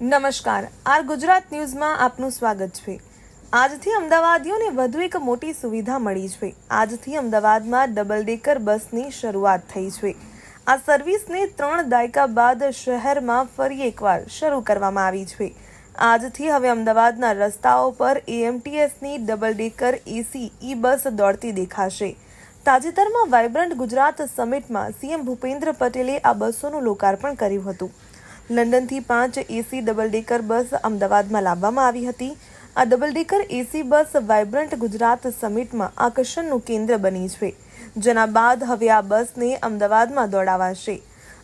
નમસ્કાર. આર ગુજરાત ન્યૂઝમાં આપનું સ્વાગત છે. આજથી અમદાવાદીઓને વધુ એક મોટી સુવિધા મળી છે. આજથી અમદાવાદમાં ડબલ ડેકર બસની શરૂઆત થઈ છે. આ સર્વિસને ત્રણ દાયકા બાદ શહેરમાં ફરી એકવાર શરૂ કરવામાં આવી છે. આજથી હવે અમદાવાદના રસ્તાઓ પર એએમટીએસની ડબલ ડેકર એસી ઈ બસ દોડતી દેખાશે. તાજેતરમાં વાઇબ્રન્ટ ગુજરાત સમિટમાં સીએમ ભૂપેન્દ્ર પટેલે આ બસોનું લોકાર્પણ કર્યું હતું. લંડનથી પાંચ એસી ડબલ ડેકર બસ અમદાવાદમાં લાવવામાં આવી હતી. આ double decker AC bus vibrant Gujarat સમિટમાં આકર્ષણનું કેન્દ્ર બની છે. જેના બાદ હવે આ બસને અમદાવાદમાં દોડાવાશે.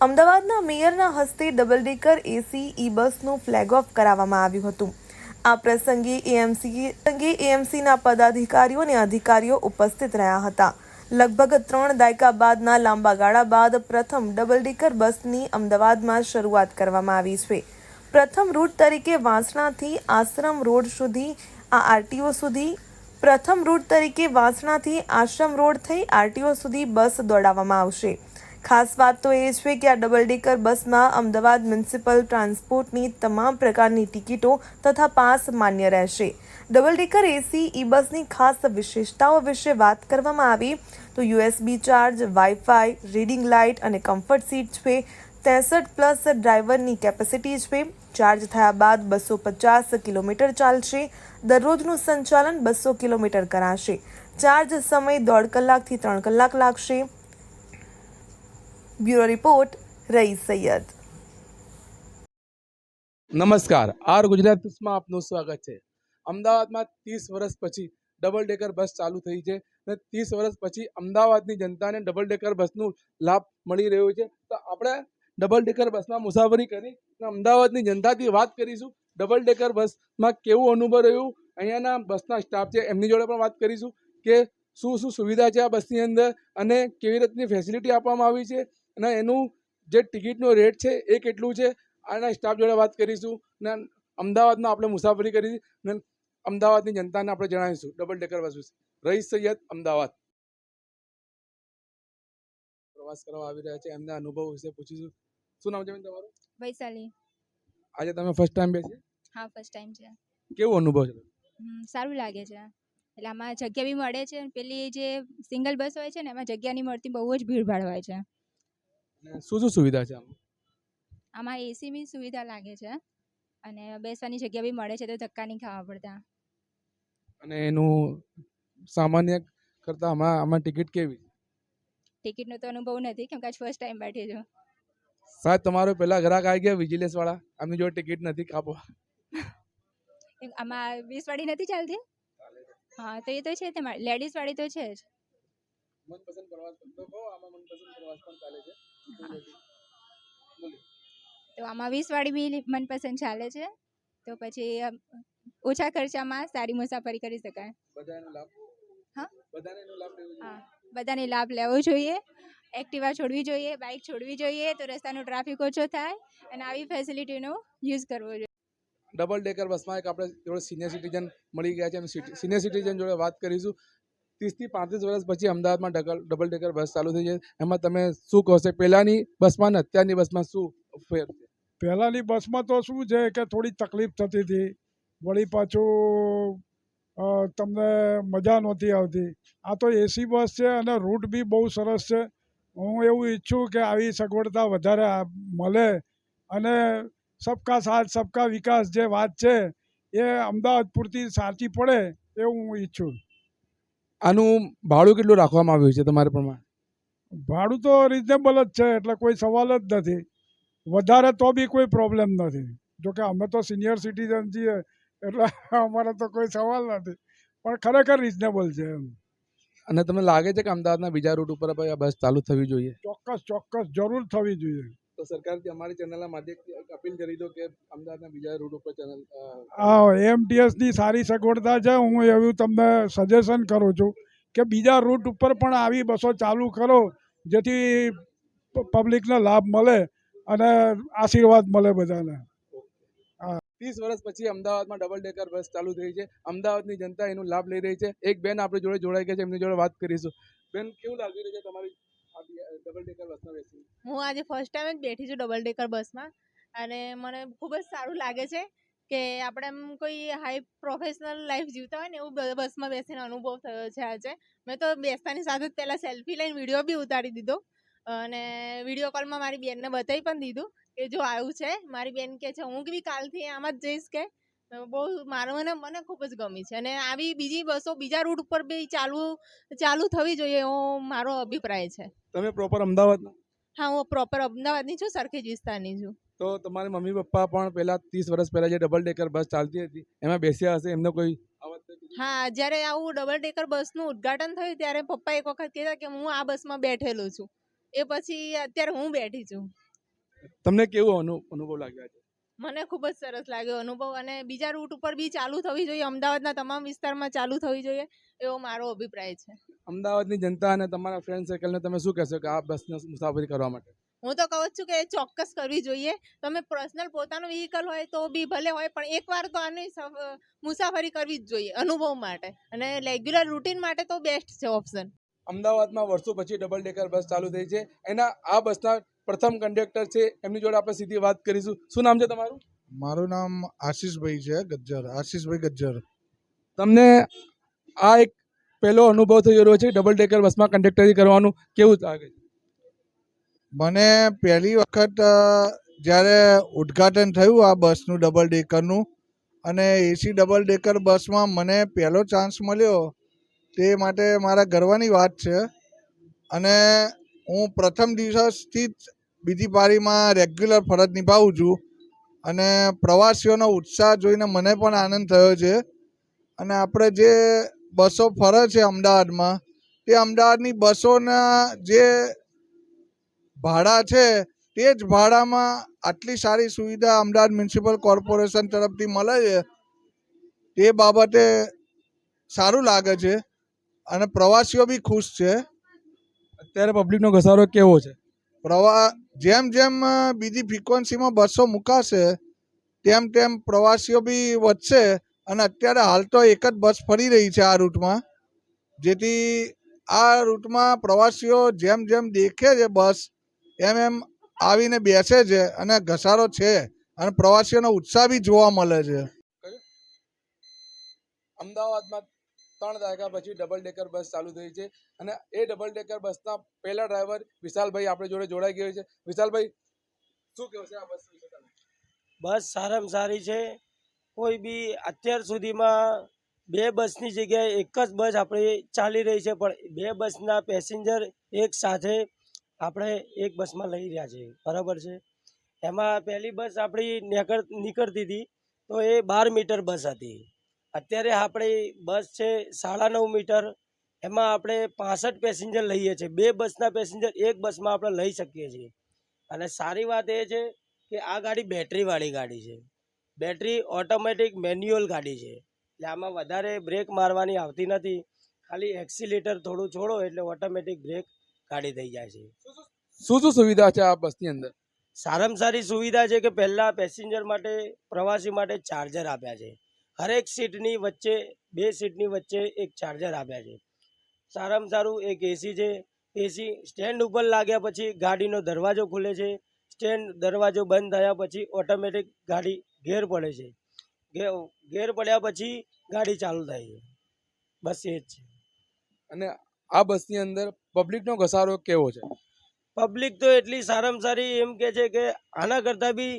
અમદાવાદના મેયરના હસ્તે ડબલ ડેકર એસી ઈ બસનું ફ્લેગ ઓફ કરાવવામાં આવ્યું હતું. આ પ્રસંગે એએમસી પ્રસંગે એએમસીના પદાધિકારીઓ અને અધિકારીઓ ઉપસ્થિત રહ્યા હતા. લગભગ ત્રણ દાયકા બાદના લાંબા ગાળા બાદ પ્રથમ ડબલ ડેકર બસની અમદાવાદમાં શરૂઆત કરવામાં આવી છે. પ્રથમ રૂટ તરીકે વાંસણાથી આશ્રમ રોડ સુધી આ આરટીઓ સુધી, પ્રથમ રૂટ તરીકે વાંસણાથી આશ્રમ રોડ થઈ આરટીઓ સુધી બસ દોડાવવામાં આવશે. ખાસ વાત તો એ છે કે આ ડબલ ડેકર બસમાં અમદાવાદ મ્યુનિસિપલ ટ્રાન્સપોર્ટની તમામ પ્રકારની ટિકિટો તથા પાસ માન્ય રહેશે. ડબલ ડેકર એસી ઈ બસની ખાસ વિશેષતાઓ વિશે વાત કરવામાં આવી. તો USB charge, wifi, reading light અને કમ્ફર્ટ સીટ છે. ત્રેસઠ પ્લસ ડ્રાઈવરની કેપેસિટી છે. ચાર્જ થયા બાદ બસો પચાસ કિલોમીટર ચાલશે. દરરોજનું સંચાલન બસો કિલોમીટર કરાશે. ચાર્જ સમય દોઢ કલાકથી ત્રણ કલાક લાગશે. બ્યુરો રિપોર્ટ, રઈ સૈયદ. નમસ્કાર. આર ગુજરાત આપનું સ્વાગત છે. અમદાવાદમાં ત્રીસ વર્ષ પછી ડબલ ડેકર બસ ચાલુ થઈ છે અને ત્રીસ વર્ષ પછી અમદાવાદની જનતાને ડબલ ડેકર બસનું લાભ મળી રહ્યો છે. તો આપણે ડબલ ડેકર બસમાં મુસાફરી કરી અને અમદાવાદની જનતાથી વાત કરીશું. ડબલ ડેકર બસમાં કેવું અનુભવ રહ્યું? અહીંયાના બસના સ્ટાફ છે, એમની જોડે પણ વાત કરીશું કે શું શું સુવિધા છે આ બસની અંદર અને કેવી રીતની ફેસિલિટી આપવામાં આવી છે અને એનું જે ટિકિટનો રેટ છે એ કેટલું છે? આના સ્ટાફ જોડે વાત કરીશું અને અમદાવાદમાં આપણે મુસાફરી કરી ને અમદાવાદની જનતાને આપણે જણાવીશું. ડબલ ડેકર બસ વિશે રઈસ સૈયદ અમદાવાદ. પ્રવાસ કરવા આવી રહ્યા છે. એમના અનુભવ વિશે પૂછીશું. શું નામ છે બેન તમારું? વૈશાલી. આજે તમે ફર્સ્ટ ટાઈમ બેસી હા ફર્સ્ટ ટાઈમ છે. કેવો અનુભવ છે? સારું લાગે છે. એટલે આમાં જગ્યા બી મળે છે. પેલી જે સિંગલ બસ હોય છે ને એમાં જગ્યા નહીં મળતી બહુ જ ભીડભાડ હોય છે. શું શું સુવિધા છે આમાં? આમાં એસી બી સુવિધા લાગે છે. અને બેસવાની જગ્યા બી મળે છે તો ધક્કા નહીં ખાવા પડતા. અને એનું સામાન્ય કરતાં આમાં આમાં ટિકિટ કેવી? ટિકિટનો તો અનુભવ નથી કેમ કે આજ ફર્સ્ટ ટાઈમ બેઠી છું. સાહેબ તમારો પહેલા ગ્રાહક આવી ગયા વિજિલેન્સ વાળા આમની જોડે ટિકિટ નથી કાપો એમ આમાં વીસવાળી નથી ચાલતી? હા તો એ તો છે તમારે લેડીઝ વાળી તો છે જ. મનપસંદ પ્રવાસ તો કહો આમાં મનપસંદ પ્રવાસ પણ ચાલે છે. તો આમાં વીસવાળી બી મનપસંદ ચાલે છે. તો પછી ઓછા ખર્ચામાં સારી મુસાફરી કરી શકાય. બધા લાભ? હા? બધાને લાભ લેવો જોઈએ? હા બધાને લાભ લેવો જોઈએ. એક્ટિવા છોડવી જોઈએ બાઇક છોડવી જોઈએ તો રસ્તાનો ટ્રાફિક ઓછો થાય અને આવી ફેસિલિટીનો યુઝ કરવો જોઈએ. ડબલ ડેકર બસમાં એક આપણે જોડે સિનિયર સિટીઝન મળી ગયા છે અને સિનિયર સિટીઝન જોડે વાત કરીશું. ત્રીસથી પાંત્રીસ વર્ષ પછી અમદાવાદમાં ડબલ ડબલ ડેકર બસ ચાલુ થઈ છે એમાં તમે શું કહો છો? પહેલાંની બસમાં ને અત્યારની બસમાં શું ફેર છે? પહેલાંની બસમાં તો શું છે કે થોડી તકલીફ થતી હતી. વળી પાછું તમને મજા નહોતી આવતી. આ તો એસી બસ છે અને રૂટ બી બહુ સરસ છે. હું એવું ઈચ્છું કે આવી સગવડતા વધારે મળે અને સબકા સાથ સબકા વિકાસ જે વાત છે એ અમદાવાદ પૂરતી સાચી પડે એવું હું ઈચ્છું. આનું ભાડું કેટલું રાખવામાં આવ્યું છે તમારે પ્રમાણે? ભાડું તો રિઝનેબલ જ છે એટલે કોઈ સવાલ જ નથી. વધારે તો બી કોઈ પ્રોબ્લેમ નથી. જોકે અમે તો સિનિયર સિટીઝન છીએ એટલે અમારે તો કોઈ સવાલ નથી. પણ ખરેખર રિઝનેબલ છે એમ. અને તમને લાગે છે કે અમદાવાદના બીજા રૂટ ઉપર ભાઈ આ બસ ચાલુ થવી જોઈએ? ચોક્કસ ચોક્કસ જરૂર થવી જોઈએ. તો સરકારથી અમારી ચેનલના માધ્યમથી એક અપીલ કરી દો કે અમદાવાદના બીજા રૂટ ઉપર ચેનલ હા એમટીએસની સારી સગવડતા છે. હું એવું તમને સજેશન કરું છું કે બીજા રૂટ ઉપર પણ આવી બસો ચાલુ કરો જેથી પબ્લિકને લાભ મળે. અને આશીર્વાદ મળે બધાને. ત્રીસ વર્ષ પછી અમદાવાદમાં ડબલ ડેકર બસ ચાલુ થઈ છે. અમદાવાદની જનતા એનો લાભ લઈ રહી છે. એક બેન આપણી જોડે જોડાઈ ગયા છે એમની જોડે વાત કરીશું. બેન કેવું લાગી રહ્યું છે તમારી ડબલ ડેકર બસમાં બેસી હું આજે ફર્સ્ટ ટાઈમ જ બેઠી છું ડબલ ડેકર બસમાં અને મને ખૂબ જ સારું લાગે છે કે આપણે એમ કોઈ હાઈ પ્રોફેશનલ લાઈફ જીવતા હોય ને એવું બસમાં બેસીને અનુભવ થયો છે આજે. મેં તો બેસતાની સાથે જ પહેલાં સેલ્ફી લઈને વીડિયો બી ઉતારી દીધો. અને વીડિયો કોલમાં મારી બેનને બતાવી પણ દીધું કે જો આવ્યું છે મારી બેન કે છે હું બી કાલથી આમ જ જઈશ કે? બહુ મારું મને મને ખૂબ જ ગમી છે અને આવી બીજી બસો બીજા રૂટ ઉપર બી ચાલુ ચાલુ થવી જોઈએ એવો મારો અભિપ્રાય છે. તમે પ્રોપર અમદાવાદ હા હું પ્રોપર અમદાવાદની છું સરખેજ વિસ્તારની છું. તો તમારા મમ્મી પપ્પા પણ પહેલા ત્રીસ વર્ષ પહેલા જે ડબલ ડેકર બસ ચાલતી હતી એમાં બેસ્યા હશે એમને કોઈ હા જ્યારે આવું ડબલ ડેકર બસનું ઉદ્ઘાટન થયું ત્યારે પપ્પા એક વખત કહેતા કે હું આ બસમાં બેઠેલો છું. એ પછી અત્યારે હું બેઠી છું. તમને કેવો અનુ- અનુભવ લાગ્યો છે મને ખૂબ જ સરસ લાગ્યો અનુભવ અને બીજા રૂટ ઉપર બી ચાલુ થવી જોઈએ. અમદાવાદના તમામ વિસ્તારમાં ચાલુ થવી જોઈએ એવો મારો અભિપ્રાય છે. અમદાવાદની જનતા અને તમારા ફ્રેન્ડ સર્કલને તમે શું કહેશો કે આ બસને મુસાફરી કરવા માટે? હું તો કહું છું કે એ ચોક્કસ કરવી જોઈએ. તમે પર્સનલ પોતાનું વ્હીકલ હોય તો બી ભલે હોય પણ એકવાર તો આની મુસાફરી કરવી જ જોઈએ અનુભવ માટે. અને રેગ્યુલર રૂટીન માટે તો બેસ્ટ છે ઓપ્શન અમદાવાદમાં વર્ષો પછી ડબલ ડેકર બસ ચાલુ થઈ છે. એના આ બસના પ્રથમ કંડક્ટર છે. એમની જોડે આપણે સીધી વાત કરીશું. શું નામ છે તમારું? મારું નામ આશીષભાઈ છે ગજ્જર. આશીષભાઈ ગજ્જર. તમને આ એક પહેલો અનુભવ થઈ રહ્યો છે ડબલ ડેકર બસમાં કંડક્ટરી કરવાનું. કેવું લાગે છે? મને પહેલી વખત જ્યારે ઉદ્ઘાટન થયું આ બસનું ડબલ ડેકરનું અને એસી ડબલ ડેકર બસમાં મને પહેલો ચાન્સ મળ્યો તે માટે મારા ગર્વની વાત છે. અને હું પ્રથમ દિવસથી જ બીજી પારીમાં રેગ્યુલર ફરજ નિભાવું છું. અને પ્રવાસીઓનો ઉત્સાહ જોઈને મને પણ આનંદ થયો છે. અને આપણે જે બસો ફરે છે અમદાવાદમાં, તે અમદાવાદની બસોના જે ભાડા છે, તે જ ભાડામાં આટલી સારી સુવિધા અમદાવાદ મ્યુનિસિપલ કોર્પોરેશન તરફથી મળે છે. તે બાબતે સારું લાગે છે. અને પ્રવાસીઓ બી ખુશ છે. અત્યારે પબ્લિકનો ઘસારો કેવો છે? પ્રવા જેમ જેમ બીજી ફ્રિકવન્સીમાં બસો મુકાશે તેમ તેમ પ્રવાસીઓ બી વધશે અને અત્યારે હાલ તો એક જ બસ ફરી રહી છે આ રૂટમાં. જેથી આ રૂટમાં પ્રવાસીઓ જેમ જેમ દેખે છે બસ એમ એમ આવીને બેસે છે અને ઘસારો છે અને પ્રવાસીઓનો ઉત્સાહ બી જોવા મળે છે. અમદાવાદમાં ત્રણ દાયકા પછી ડબલ ડેકર બસ ચાલુ થઈ છે અને એ ડબલ ડેકર બસના પહેલા ડ્રાઈવર વિશાલભાઈ આપણી જોડે જોડાઈ ગયો છે. વિશાલભાઈ, શું કહો છે આ બસ બસ સારામાં સારી છે. કોઈ બી અત્યાર સુધીમાં બે બસની જગ્યાએ એક જ બસ આપણી ચાલી રહી છે, પણ બે બસના પેસેન્જર એક સાથે આપણે એક બસમાં લઈ રહ્યા છે બરાબર છે? એમાં પહેલી બસ આપણી નીકળતી હતી તો એ બાર મીટર બસ હતી. અત્યારે આપણી બસ છે સાડા નવ મીટર. એમાં આપણે પાસઠ પેસેન્જર લઈએ છીએ. બે બસના પેસેન્જર એક બસમાં આપણે લઈ શકીએ છીએ. અને સારી વાત એ છે કે આ ગાડી બેટરીવાળી ગાડી છે. બેટરી ઓટોમેટિક મેન્યુઅલ ગાડી છે. એટલે આમાં વધારે બ્રેક મારવાની આવતી નથી. ખાલી એક્સિલેટર થોડું છોડો એટલે ઓટોમેટિક બ્રેક ગાડી થઈ જાય છે. શું શું સુવિધા છે આ બસની અંદર? સારામાં સારી સુવિધા છે કે પહેલાં પેસેન્જર માટે પ્રવાસી માટે ચાર્જર આપ્યા છે. હરેક સીટની વચ્ચે બે સીટની વચ્ચે એક ચાર્જર આપ્યા છે. સારામાં સારું એક એસી છે. એસી સ્ટેન્ડ ઉપર લાગ્યા પછી ગાડીનો દરવાજો ખુલે છે. સ્ટેન્ડ દરવાજો બંધ થયા પછી ઓટોમેટિક ગાડી ઘેર પડે છે. ઘેર પડ્યા પછી ગાડી ચાલુ થાય છે. બસ એ જ છે. અને આ બસની અંદર પબ્લિકનો ઘસારો કેવો છે? પબ્લિક તો એટલી સારામાં સારી એમ કે છે કે આના કરતાં બી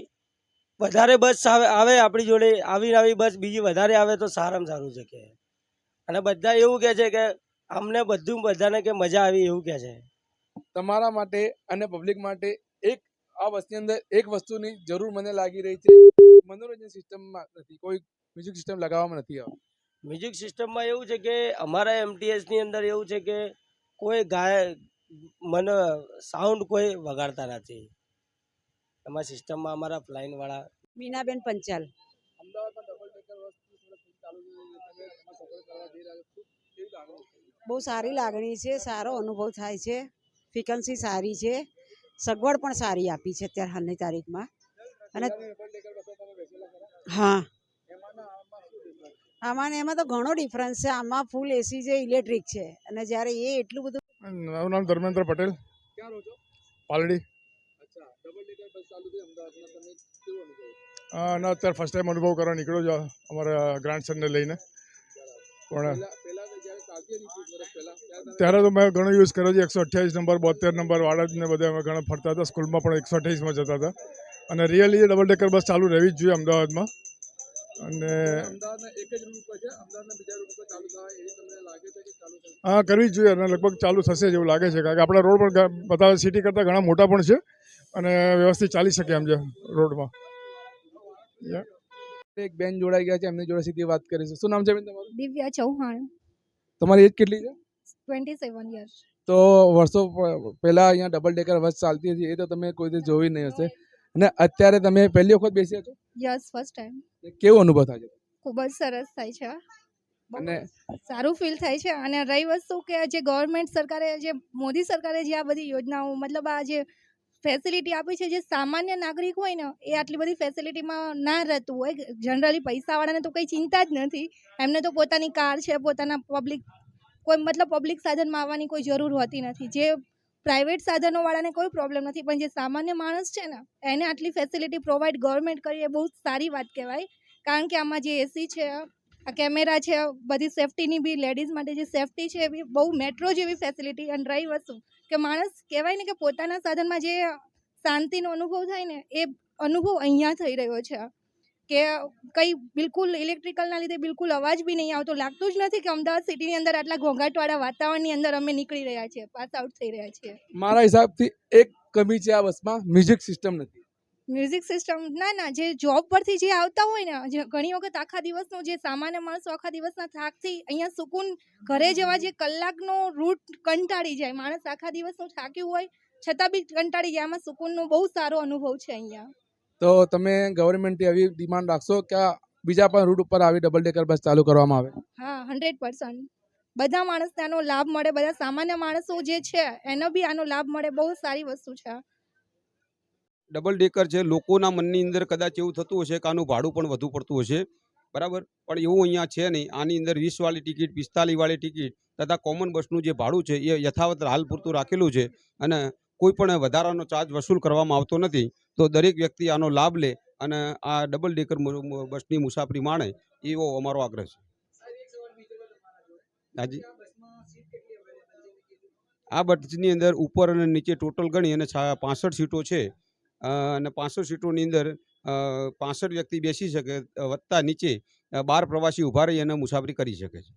વધારે બસ આવે આપણી જોડે આવી આવી બસ બીજી વધારે આવે તો સારામાં સારું છે કે. અને બધા એવું કહે છે કે અમને બધું બધાને કે મજા આવી એવું કહે છે. તમારા માટે અને પબ્લિક માટે એક આ બસની અંદર એક વસ્તુની જરૂર મને લાગી રહી છે. મનોરંજન સિસ્ટમમાં નથી કોઈ મ્યુઝિક સિસ્ટમ લગાવવામાં નથી આવતી. મ્યુઝિક સિસ્ટમમાં એવું છે કે અમારા એમટીએસની અંદર એવું છે કે કોઈ ગાય મને સાઉન્ડ કોઈ વગાડતા નથી. એમાં સિસ્ટમમાં અમારા ફ્લાઇનવાળા. મીનાબેન પંચાલ? બહુ સારી લાગણી છે સારો અનુભવ થાય છે ફ્રિકવન્સી સારી છે સગવડ પણ સારી આપી છે અત્યારે હાલની તારીખમાં. અને? હા. આમાં એમાં તો ઘણો ડિફરન્સ છે આમાં ફૂલ એસી છે ઇલેક્ટ્રિક છે. અને જ્યારે એ એટલું બધું મારું નામ ધર્મેન્દ્ર પટેલ. ક્યાં રહો છો? પાલડી અચ્છા ડબલ ડેકર બસ ચાલુ થઈ અમદાવાદમાં તમે કેવો અનુભવ અને અત્યારે ફર્સ્ટ ટાઈમ અનુભવ કરવા નીકળ્યો છો. અમારા ગ્રાન્ડસનને લઈને. પણ ત્યારે તો મેં ઘણો યુઝ કર્યો છે. એકસો અઠ્યાવીસ નંબર બોતેર નંબર વાડજને બધે અમે ઘણા ફરતા હતા. સ્કૂલમાં પણ એકસો અઠ્યાવીસમાં જતા હતા. અને રિયલી ડબલ ડેકર બસ ચાલુ રહેવી જ જોઈએ અમદાવાદમાં. અને હા કરવી જ જોઈએ. અને લગભગ ચાલુ થશે જ એવું લાગે છે. કારણ કે આપણા રોડ પણ બધા સિટી કરતાં ઘણા મોટા પણ છે. અને વ્યવસ્થિત ચાલી શકે એમ છે રોડમાં. એક બેન જોડાઈ ગયા છે એમની જોડે સીધી વાત કરીશું શું નામ છે બેન તમારું? દિવ્યા ચૌહાણ. તમારી એજ કેટલી છે? ટ્વેન્ટી સેવન યર્સ તો વર્ષો પહેલા અહીંયા ડબલ ડેકર બસ ચાલતી હતી એ તો તમે કોઈ દિવસ જોઈ નહીં હશે. અને અત્યારે તમે પહેલી વખત બેસી છો? યસ ફર્સ્ટ ટાઈમ કેવો અનુભવ થાય છે? ખૂબ જ સરસ થાય છે અને સારું ફીલ થાય છે. અને રહી વસ્તુ કે જે ગવર્મેન્ટ સરકારે જે મોદી સરકારે જે આ બધી યોજનાઓ મતલબ આ જે ફેસિલિટી આપી છે, જે સામાન્ય નાગરિક હોય ને, એ આટલી બધી ફેસિલિટીમાં ના રહેતું હોય. જનરલી પૈસાવાળાને તો કંઈ ચિંતા જ નથી. એમને તો પોતાની કાર છે, પોતાના પબ્લિક કોઈ મતલબ પબ્લિક સાધનમાં આવવાની કોઈ જરૂર હોતી નથી. જે પ્રાઇવેટ સાધનોવાળાને કોઈ પ્રોબ્લેમ નથી, પણ જે સામાન્ય માણસ છે ને, એને આટલી ફેસિલિટી પ્રોવાઈડ ગવર્મેન્ટ કરી એ બહુ સારી વાત કહેવાય. કારણ કે આમાં જે એસી છે આ કેમેરા છે બધી સેફટીની બી લેડીઝ માટે જે સેફટી છે એ બી બહુ મેટ્રો જેવી ફેસિલિટી અને રહી વસ્તુ કે માણસ કહેવાય ને કે પોતાના સાધનમાં જે શાંતિનો અનુભવ થાય ને, એ અનુભવ અહીંયા થઈ રહ્યો છે. કે કંઈ બિલકુલ ઇલેક્ટ્રિકલના લીધે બિલકુલ અવાજ બી નહીં આવતો, લાગતું જ નથી કે અમદાવાદ સિટીની અંદર આટલા ઘોંઘાટવાળા વાતાવરણની અંદર અમે નીકળી રહ્યા છીએ પાસ આઉટ થઈ રહ્યા છીએ. મારા હિસાબથી એક કમી છે આ બસમાં મ્યુઝિક સિસ્ટમ નથી. મ્યુઝિક સિસ્ટમ ના ના જે જોબ પરથી જે આવતા હોય ને જે ઘણી વખત આખા દિવસનો જે સામાન્ય માણસો આખા દિવસના થાકથી અહીંયા સુકૂન ઘરે જવા જે કલાકનો રૂટ કંટાળી જાય. માણસ આખા દિવસનું થાક્યું હોય છતાં બી કંટાળી જાય. આમાં સુકૂનનો બહુ સારો અનુભવ છે અહીંયા. તો તમે ગવર્મેન્ટથી આવી ડિમાન્ડ રાખશો કે બીજા પણ રૂટ ઉપર આવી ડબલ ડેકર બસ ચાલુ કરવામાં આવે? હા હંડ્રેડ પર્સન્ટ બધા માણસને આનો લાભ મળે. બધા સામાન્ય માણસો જે છે એનો બી આનો લાભ મળે. બહુ સારી વસ્તુ છે. ડબલ ડેકર છે. લોકોના મનની અંદર કદાચ એવું થતું હશે કે આનું ભાડું પણ વધુ પડતું હશે. બરાબર? પણ એવું અહીંયા છે નહીં. આની અંદર વીસવાળી ટિકિટ પિસ્તાલીસવાળી ટિકિટ તથા કોમન બસનું જે ભાડું છે એ યથાવત હાલ પૂરતું રાખેલું છે અને કોઈ પણ વધારાનો ચાર્જ વસૂલ કરવામાં આવતો નથી. તો દરેક વ્યક્તિ આનો લાભ લે અને આ ડબલ ડેકર બસની મુસાફરી માણે એવો અમારો આગ્રહ છે. હાજી. આ બસની અંદર ઉપર અને નીચે ટોટલ ગણી અને પાસઠ સીટો છે. અને પાંસઠ સીટોની અંદર પાસઠ વ્યક્તિ બેસી શકે વધતા વત્તા નીચે બાર પ્રવાસી ઊભા રહી અને મુસાફરી કરી શકે છે.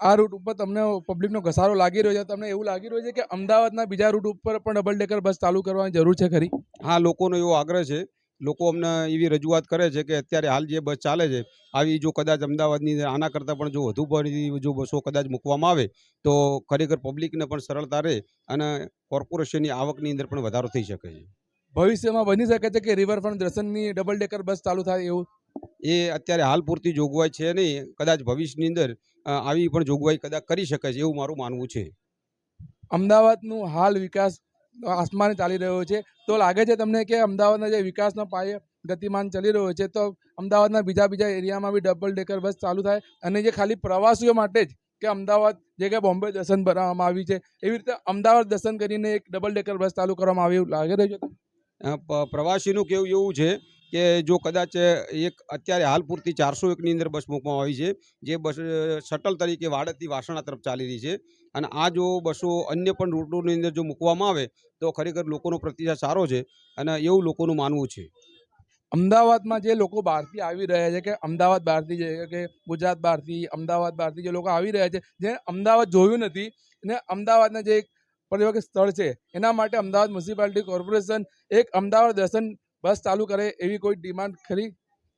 આ રૂટ ઉપર તમને પબ્લિકનો ઘસારો લાગી રહ્યો છે? તમને એવું લાગી રહ્યું છે કે અમદાવાદના બીજા રૂટ ઉપર પણ ડબલ ડેકર બસ ચાલુ કરવાની જરૂર છે ખરી? હા લોકોનો એવો આગ્રહ છે. લોકો અમને એવી રજૂઆત કરે છે કે અત્યારે હાલ જે બસ ચાલે છે આવી જો કદાચ અમદાવાદની આના કરતાં પણ જો વધુ પડતી જો બસો કદાચ મૂકવામાં આવે તો ખરેખર પબ્લિકને પણ સરળતા રહે અને કોર્પોરેશનની આવકની અંદર પણ વધારો થઈ શકે છે. ભવિષ્યમાં બની શકે છે કે રિવરફ્રન્ટ દર્શનની ડબલ ડેકર બસ ચાલુ થાય એવું? એ અત્યારે હાલ પૂરતી જોગવાઈ છે નહીં. કદાચ ભવિષ્યની અંદર આવી પણ જોગવાઈ કદાચ કરી શકે છે એવું મારું માનવું છે. અમદાવાદનું હાલ વિકાસ આસમાને ચાલી રહ્યો છે. તો લાગે છે તમને કે અમદાવાદના જે વિકાસનો પાયે ગતિમાન ચાલી રહ્યો છે તો અમદાવાદના બીજા બીજા એરિયામાં બી ડબલ ડેકર બસ ચાલુ થાય. અને જે ખાલી પ્રવાસીઓ માટે જ કે અમદાવાદ જે કે બોમ્બે દર્શન બનાવવામાં આવી છે એવી રીતે અમદાવાદ દર્શન કરીને એક ડબલ ડેકર બસ ચાલુ કરવામાં આવી એવું લાગી રહ્યું છે પ્રવાસીનું કેવું એવું છે કે જો કદાચ એક અત્યારે હાલ પૂરતી ચારસો એકની અંદર બસ મૂકવામાં આવી છે, જે બસ શટલ તરીકે વાડદથી વાસણા તરફ ચાલી રહી છે અને આ જો બસો અન્ય પણ રૂટોની અંદર જો મૂકવામાં આવે તો ખરેખર લોકોનો પ્રતિસાદ સારો છે અને એવું લોકોનું માનવું છે. અમદાવાદમાં જે લોકો બહારથી આવી રહ્યા છે કે અમદાવાદ બહારથી જે કે ગુજરાત બહારથી, અમદાવાદ બહારથી જે લોકો આવી રહ્યા છે જે અમદાવાદ જોયું નથી અને અમદાવાદના જે એક પરિવહન સ્થળ છે. એના માટે અમદાવાદ મ્યુનિસિપાલિટી કોર્પોરેશન એક અમદાવાદ દર્શન બસ ચાલુ કરે એવી કોઈ ડિમાન્ડ ખરી?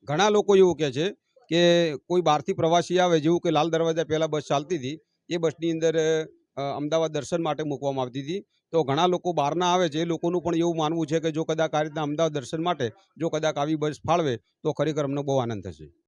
ઘણા લોકો એવું કહે છે કે કોઈ બહારથી પ્રવાસી આવે જેવું કે લાલ દરવાજા પહેલાં બસ ચાલતી હતી, એ બસની અંદર અમદાવાદ દર્શન માટે મૂકવામાં આવતી હતી. તો ઘણા લોકો બહારના આવે છે, એ લોકોનું પણ એવું માનવું છે કે જો કદાચ આ રીતના અમદાવાદ દર્શન માટે જો કદાચ આવી બસ ફાળવે, તો ખરેખર અમને બહુ આનંદ થશે.